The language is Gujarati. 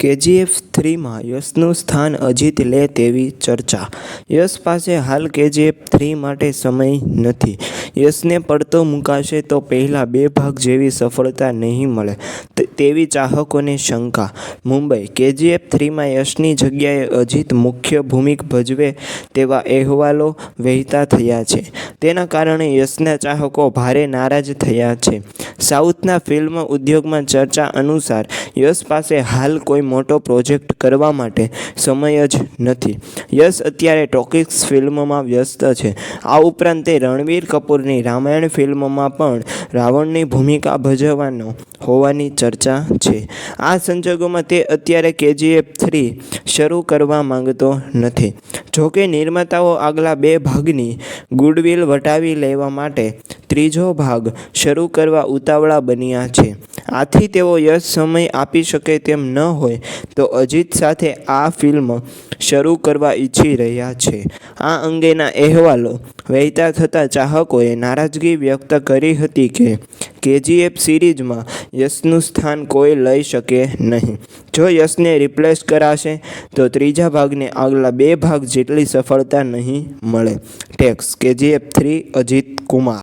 કેજીએફ થ્રીમાં યશનું સ્થાન અજીત લે તેવી ચર્ચા. યશ પાસે હાલ કેજીએફ થ્રી માટે સમય નથી. યશને પડતો મુકાશે તો પહેલાં બે ભાગ જેવી સફળતા નહીં મળે તેવી ચાહકોને શંકા. મુંબઈ કેજીએફ થ્રીમાં યશની જગ્યાએ અજીત મુખ્ય ભૂમિકા ભજવે તેવા અહેવાલો વહેતા થયા છે. તેના કારણે યશના ચાહકો ભારે નારાજ થયા છે. સાઉથના ફિલ્મ ઉદ્યોગમાં ચર્ચા અનુસાર યશ પાસે હાલ કોઈ મોટો પ્રોજેક્ટ કરવા માટે સમય જ નથી. યશ અત્યારે ટોકિક્સ ફિલ્મમાં વ્યસ્ત છે. આ ઉપરાંત તે રણબીર કપૂરની રામાયણ ફિલ્મમાં પણ રાવણની ભૂમિકા ભજવવાનો હોવાની ચર્ચા છે. આ સંજોગોમાં તે અત્યારે કેજીએફ થ્રી શરૂ કરવા માંગતો નથી. જોકે નિર્માતાઓ આગલા બે ભાગની ગુડવિલ વટાવી લેવા માટે ત્રીજો ભાગ શરૂ કરવા ઉતાવળા બન્યા છે. આથી તેઓ યશ સમય આપી શકે તેમ ન હોય, તો અજીત સાથે આ ફિલ્મ શરૂ કરવા ઈચ્છી રહ્યા છે. આ અંગેના અહેવાલો વહેતા થતાં ચાહકોએ નારાજગી વ્યક્ત કરી હતી કે કેજીએફ સિરીઝમાં યશનું સ્થાન કોઈ લઈ શકે નહીં. જો યશને રિપ્લેસ કરાશે, તો ત્રીજા ભાગને આગલા બે ભાગ જેટલી સફળતા નહીં મળે. Tax, KGF three, Ajith Kumar.